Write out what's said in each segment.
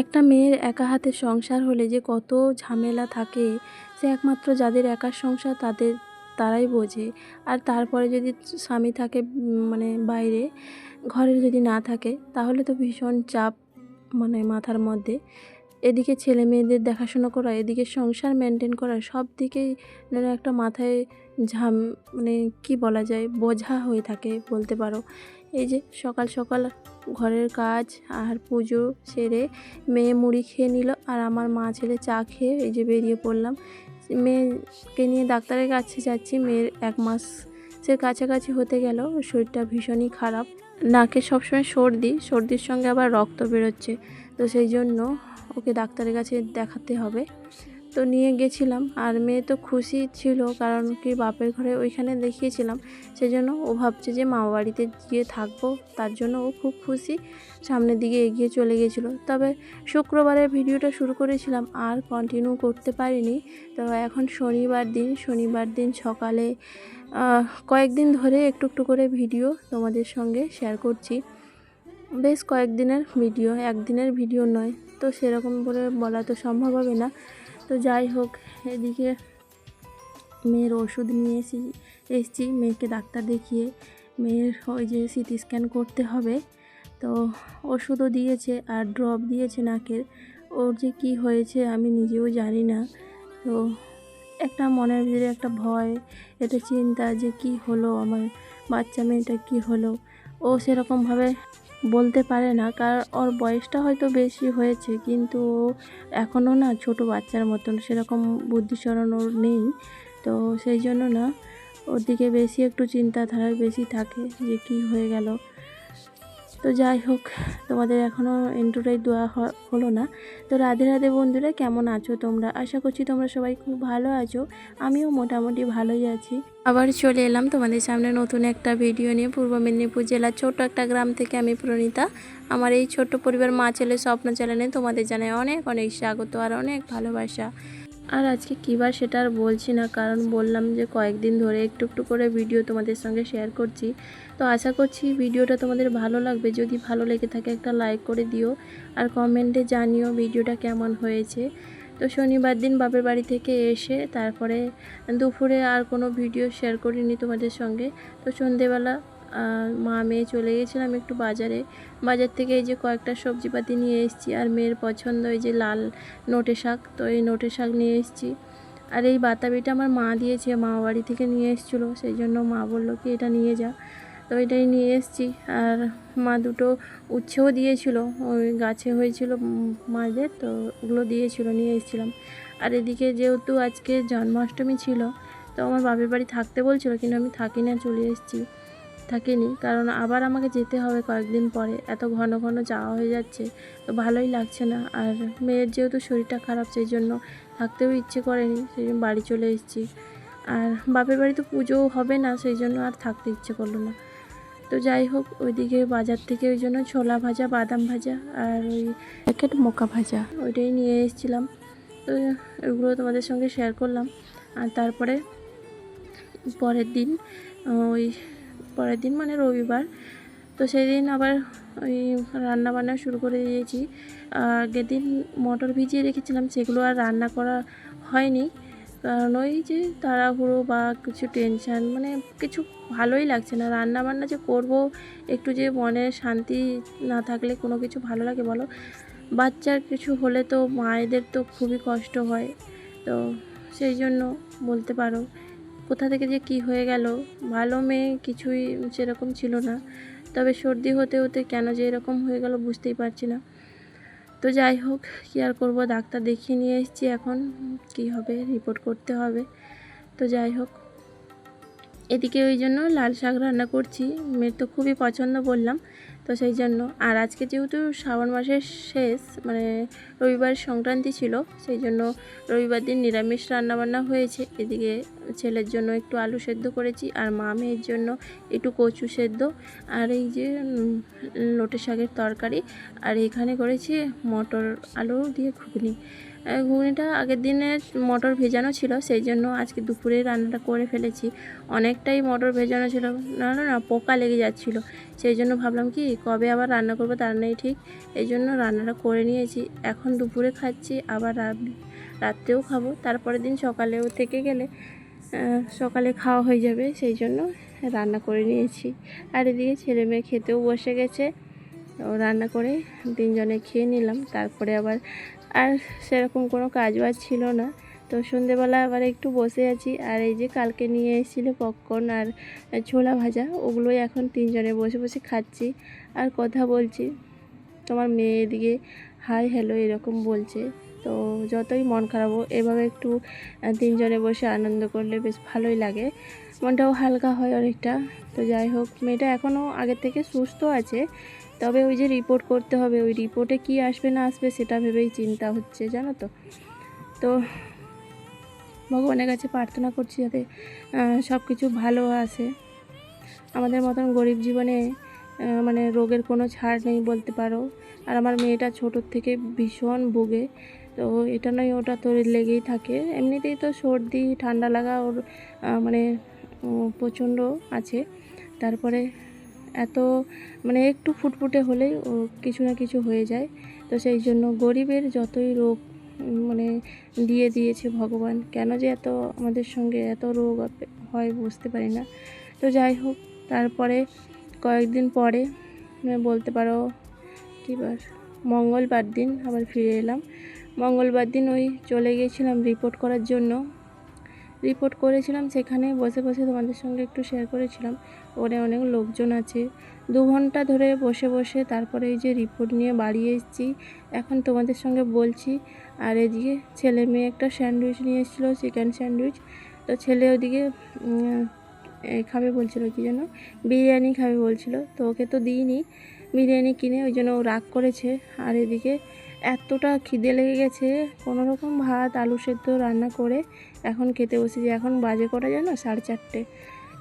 একটা মেয়ের একা হাতে সংসার হলে যে কত ঝামেলা থাকে, সে একমাত্র যাদের একার সংসার তাদের, তারাই বোঝে। আর তারপরে যদি স্বামী থাকে মানে বাইরে ঘরে যদি না থাকে, তাহলে তো ভীষণ চাপ মানে মাথার মধ্যে। এদিকে ছেলে মেয়েদের দেখাশোনা করা, এদিকে সংসার মেনটেন করা, সব দিকেই যেন একটা মাথায় ঝাম মানে কি বলা যায়, বোঝা হয়ে থাকে বলতে পারো। এই যে সকাল সকাল ঘরের কাজ আর পুজো সেরে মেয়ে মুড়ি খেয়ে নিল আর আমার মা ছেলে চা খেয়ে এই যে বেরিয়ে পড়লাম। মেয়েকে নিয়ে ডাক্তারের কাছে যাচ্ছি। মেয়ের এক মাসের কাছাকাছি হতে গেল। শরীরটা ভীষণই খারাপ। নাকে সবসময় সর্দি। সর্দির সঙ্গে আবার রক্ত বেরোচ্ছে। তো সেই জন্য ওকে ডাক্তারের কাছে দেখাতে হবে। তো নিয়ে গেছিলাম। আর মেয়ে তো খুশি ছিল কারণ কি বাপের ঘরে ওইখানে দেখিয়েছিলাম। সেই জন্য ও ভাবছে যে মা বাড়িতে গিয়ে থাকব। তার জন্য ও খুব খুশি সামনের দিকে এগিয়ে চলে গেছিল। তবে শুক্রবারে ভিডিওটা শুরু করেছিলাম, আর কন্টিনিউ করতে পারিনি। তো এখন শনিবার দিন শনিবার দিন সকালে কয়েকদিন ধরে একটু একটু করে ভিডিও তোমাদের সঙ্গে শেয়ার করছি। বেশ কয়েকদিনের ভিডিও, একদিনের ভিডিও নয়। তো সেরকম করে বলা তো সম্ভব হবে না। তো যাই হোক, এদিকে মেয়ের ওষুধ নিয়ে এসি, এসেছি, মেয়েকে ডাক্তার দেখিয়ে। মেয়ের ওই যে সিটি স্ক্যান করতে হবে। তো ওষুধও দিয়েছে আর ড্রপ দিয়েছে নাকের। ওর যে কি হয়েছে আমি নিজেও জানি না। তো একটা মনের ভিতরে একটা ভয় এটা চিন্তা যে কি হলো আমার, বাচ্চা মেয়েটা কি হলো? ও সেরকমভাবে বলতে পারে না কারণ ওর বয়সটা হয়তো বেশি হয়েছে, কিন্তু এখনও না ছোট বাচ্চার মতন সেরকম বুদ্ধিচরণ ওর নেই। তো সেই জন্য না, ওর দিকে বেশি একটু চিন্তাধারায় বেশি থাকে যে কি হয়ে গেল। তো যাই হোক, তোমাদের এখনও ইন্ট্রোটাই দোয়া হলো না। তো রাধে রাধে বন্ধুরা, কেমন আছো তোমরা? আশা করছি তোমরা সবাই খুব ভালো আছো। আমিও মোটামুটি ভালোই আছি। আবার চলে এলাম তোমাদের সামনে নতুন একটা ভিডিও নিয়ে। পূর্ব মেদিনীপুর জেলার ছোট একটা গ্রাম থেকে আমি প্রণীতা। আমার এই ছোট্ট পরিবার মা ছেলে স্বপ্ন চ্যানেলে তোমাদের জানায় অনেক অনেক স্বাগত আর অনেক ভালোবাসা। আর আজকে কী বার সেটা আর বলছি না, কারণ বললাম যে কয়েকদিন ধরে একটু একটু করে ভিডিও তোমাদের সঙ্গে শেয়ার করছি। তো আশা করছি ভিডিওটা তোমাদের ভালো লাগবে। যদি ভালো লেগে থাকে একটা লাইক করে দিও আর কমেন্টে জানিও ভিডিওটা কেমন হয়েছে। তো শনিবার দিন বাপের বাড়ি থেকে এসে তারপরে দুপুরে আর কোনো ভিডিও শেয়ার করিনি তোমাদের সঙ্গে। তো সন্ধেবেলা মা মেয়ে চলে গেছিলাম একটু বাজারে। বাজার থেকে এই যে কয়েকটা সবজিপাতি নিয়ে এসেছি, আর মেয়ের পছন্দ এই যে লাল নোটে শাক, তো এই নোটে শাক নিয়ে এসেছি। আর এই বাতাবিটা আমার মা দিয়েছে, মা বাড়ি থেকে নিয়ে এসেছিল, সেই জন্য মা বলল কি এটা নিয়ে যা। তো এটাই নিয়ে এসেছি, আর মা দুটো উচ্ছেও দিয়েছিল, ওই গাছে হয়েছিল মাদের তো ওগুলো দিয়েছিল, নিয়ে এসেছিলাম। আর এদিকে যেহেতু আজকে জন্মাষ্টমী ছিল, তো আমার বাপের বাড়ি থাকতে বলছিল, কিন্তু আমি থাকি না, চলে এসেছি। থাকিনি। কারণ আবার আমাকে যেতে হবে কয়েকদিন পরে। এত ঘন ঘন যাওয়া হয়ে যাচ্ছে, তো ভালোই লাগছে না। আর মেয়ের যেহেতু শরীরটা খারাপ, সেই জন্য থাকতেও ইচ্ছে করেনি, সেই জন্য বাড়ি চলে এসেছি। আর বাপের বাড়ি তো পুজো হবে না, সেই জন্য আর থাকতে ইচ্ছে করল না। তো যাই হোক, ওইদিকে বাজার থেকে ওই জন্য ছোলা ভাজা, বাদাম ভাজা আর ওই প্যাকেট মোকা ভাজা, ওইটাই নিয়ে এসেছিলাম। তো ওইগুলো তোমাদের সঙ্গে শেয়ার করলাম। আর তারপরে পরের দিন ওই পরের দিন মানে রবিবার। তো সেই দিন আবার ওই রান্না বান্না শুরু করে দিয়েছি। আগের দিন মটর ভিজিয়ে রেখেছিলাম, সেগুলো আর রান্না করা হয়নি। কারণ ওই যে তাড়াহুড়ো বা কিছু টেনশান মানে কিছু ভালোই লাগছে না। রান্না বান্না যে করব, একটু যে মনে শান্তি না থাকলে কোনো কিছু ভালো লাগে বলো? বাচ্চার কিছু হলে তো মায়েদের তো খুবই কষ্ট হয়। তো সেই জন্য বলতে পারো। কোথা থেকে যে কি হয়ে গেল? ভালো মেয়ে কিছুই সেরকম ছিল না। তবে সর্দি হতে হতে কেন যে এরকম হয়ে গেল বুঝতেই পারছি না। তো যাই হোক, কী আর করব? ডাক্তার দেখিয়ে নিয়ে এসেছি এখন। কি হবে? রিপোর্ট করতে হবে। তো যাই হোক এদিকে ওই জন্য লাল শাক রান্না করছি। মেয়ের তো খুবই পছন্দ বললাম। তো সেই জন্য। আর আজকে যেহেতু শ্রাবণ মাসের শেষ মানে রবিবার সংক্রান্তি ছিল, সেই জন্য রবিবার দিন নিরামিষ রান্নাবান্না হয়েছে। এদিকে ছেলের জন্য একটু আলু সেদ্ধ করেছি, আর মা মেয়ের জন্য একটু কচু সেদ্ধ। আর এই যে লোটে শাকের তরকারি। আর এখানে করেছি মটর আলু দিয়ে ঘুগনি। ঘুগনিটা আগের দিনে মটর ভেজানো ছিল, সেই জন্য আজকে দুপুরে রান্নাটা করে ফেলেছি। অনেকটাই মটর ভেজানো ছিল, না না না, পোকা লেগে যাচ্ছিল। সেই জন্য ভাবলাম কি, কবে আবার রান্না করব তার নেই ঠিক। এই জন্য রান্নাটা করে নিয়েছি। এখন দুপুরে খাচ্ছি, আবার রাত- রাত্রেও খাব। তারপরের দিন সকালেও থেকে গেলে সকালে খাওয়া হয়ে যাবে, সেই জন্য রান্না করে নিয়েছি। আর এদিকে ছেলে মেয়ে খেতেও বসে গেছে। রান্না করে তিনজনে খেয়ে নিলাম। তারপরে আবার আর সেরকম কোনো কাজ বাজ ছিল না। তো সন্ধেবেলা আবার একটু বসে আছি, আর এই যে কালকে নিয়ে এসেছিল পপকর্ন আর ছোলা ভাজা, ওগুলোই এখন তিনজনে বসে বসে খাচ্ছি। আর কথা বলছি, তোমার মেয়ে এদিকে, হাই হ্যালো এরকম বলছে। তো যতই মন খারাপ এভাবে একটু তিনজনে বসে আনন্দ করলে বেশ ভালোই লাগে। মনটাও হালকা হয় অনেকটা। তো যাই হোক, মেয়েটা এখনও আগের থেকে সুস্থ আছে। তবে ওই যে রিপোর্ট করতে হবে, ওই রিপোর্টে কি আসবে না আসবে সেটা ভেবেই চিন্তা হচ্ছে, জানো তো? তো ভগবানের কাছে প্রার্থনা করছি যাতে সব কিছু ভালো আসে আমাদের মতন গরিব জীবনে মানে রোগের কোনো ছাড় নেই বলতে পারো। আর আমার মেয়েটা ছোটোর থেকে ভীষণ ভোগে। তো এটা নয়, ওটা তো লেগেই থাকে। এমনিতেই তো সর্দি, ঠান্ডা লাগা ওর মানে প্রচণ্ড আছে। তারপরে এত মানে একটু ফুটফুটে হলেই কিছু না কিছু হয়ে যায়। তো সেই জন্য গরিবের যতই রোগ মানে দিয়ে দিয়েছে ভগবান, কেন যে এত আমাদের সঙ্গে এত রোগ হয় বুঝতে পারি না। তো যাই হোক, তারপরে কয়েকদিন পরে বলতে পারো কী বার, মঙ্গলবার দিন আবার ফিরে এলাম। মঙ্গলবার দিন ওই চলে গিয়েছিলাম রিপোর্ট করার জন্য। রিপোর্ট করেছিলাম, সেখানে বসে বসে তোমাদের সঙ্গে একটু শেয়ার করেছিলাম। ওখানে অনেক লোকজন আছে। দু ঘণ্টা ধরে বসে বসে তারপরে এই যে রিপোর্ট নিয়ে বাড়ি এসেছি। এখন তোমাদের সঙ্গে বলছি, আর এদিকে ছেলে মেয়ে একটা স্যান্ডউইচ নিয়ে এসেছিল চিকেন স্যান্ডউইচ তো ছেলে ওদিকে খাবে বলছিল কি যেন, বিরিয়ানি খাবে বলছিল। তো ওকে তো দিইনি, বিরিয়ানি কিনে, ওই জন্য ও রাগ করেছে। আর এদিকে এতটা খিদে লেগে গেছে। কোনো রকম ভাত, আলু সেদ্ধ রান্না করে এখন খেতে বসেছি। এখন বাজে কটা জানো? সাড়ে চারটে।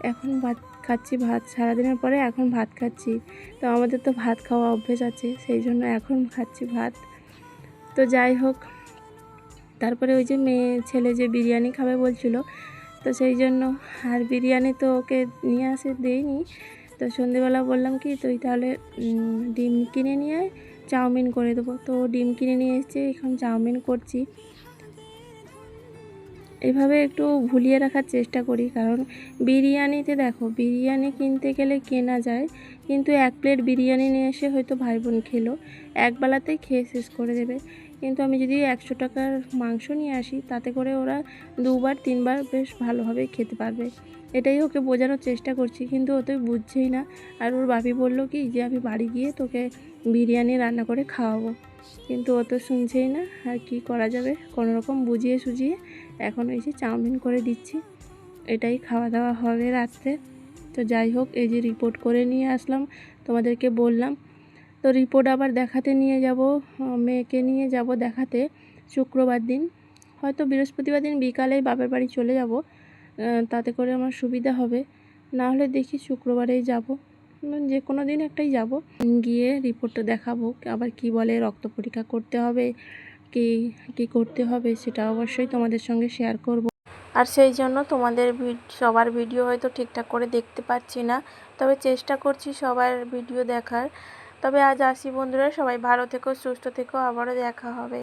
এখন ভাত খাচ্ছি, ভাত সারাদিনের পরে এখন ভাত খাচ্ছি। তো আমাদের তো ভাত খাওয়া অভ্যেস আছে, সেই জন্য এখন খাচ্ছি ভাত। তো যাই হোক, তারপরে ওই যে মেয়ে, ছেলে যে বিরিয়ানি খাবে বলছিল, তো সেই জন্য আর বিরিয়ানি তো ওকে নিয়ে আসে, দেইনি। তো সন্ধেবেলা বললাম কি, তুই তাহলে ডিম কিনে নিয়ে আয়। চাউমিন করে দেবো। তো ডিম কিনে নিয়ে এসেছে, এখন চাউমিন করছি। এভাবে একটু ভুলিয়ে রাখার চেষ্টা করি, কারণ বিরিয়ানিতে দেখো, বিরিয়ানি কিনতে গেলে কেনা যায়, কিন্তু এক প্লেট বিরিয়ানি নিয়ে এসে হয়তো ভাই বোন খেলো একবেলাতেই খেয়ে শেষ করে দেবে। কিন্তু আমি যদি একশো টাকার মাংস নিয়ে আসি, তাতে করে ওরা দুবার, তিনবার বেশ ভালোভাবে খেতে পারবে। এটাই ওকে বোঝানোর চেষ্টা করছি, কিন্তু ও তো বুঝছেই না। আর ওর বাপি বলল কি, যে আমি বাড়ি গিয়ে তোকে বিরিয়ানি রান্না করে খাওয়াবো। কিন্তু ও তো শুনছেই না, আর কি করা যাবে? কোনো রকম বুঝিয়ে সুঝিয়ে এখন এই যে চাউমিন করে দিচ্ছি। এটাই খাওয়া দাওয়া হবে রাত্রে। তো যাই হোক, এই যে রিপোর্ট করে নিয়ে আসলাম, তোমাদেরকে বললাম। তো রিপোর্ট আবার দেখাতে নিয়ে যাব মেয়েকে নিয়ে যাব দেখাতে শুক্রবার দিন। হয়তো বৃহস্পতিবার দিন বিকালেই বাপের বাড়ি চলে যাব। তাতে করে আমার সুবিধা হবে। না হলে দেখি শুক্রবারেই যাব। যে কোনো দিন একটাই যাব। গিয়ে রিপোর্টটা দেখাবো, আবার কি বলে, রক্ত পরীক্ষা করতে হবে, কি কি করতে হবে, সেটা অবশ্যই তোমাদের সঙ্গে শেয়ার করব। আর সেই জন্য তোমাদের সবার ভিডিও হয়তো ঠিকঠাক করে দেখতে পাচ্ছি না। তবে চেষ্টা করছি সবার ভিডিও দেখার। তবে আজ আসি বন্ধুরা, সবাই ভালো থেকো, সুস্থ থেকো, আবারও দেখা হবে।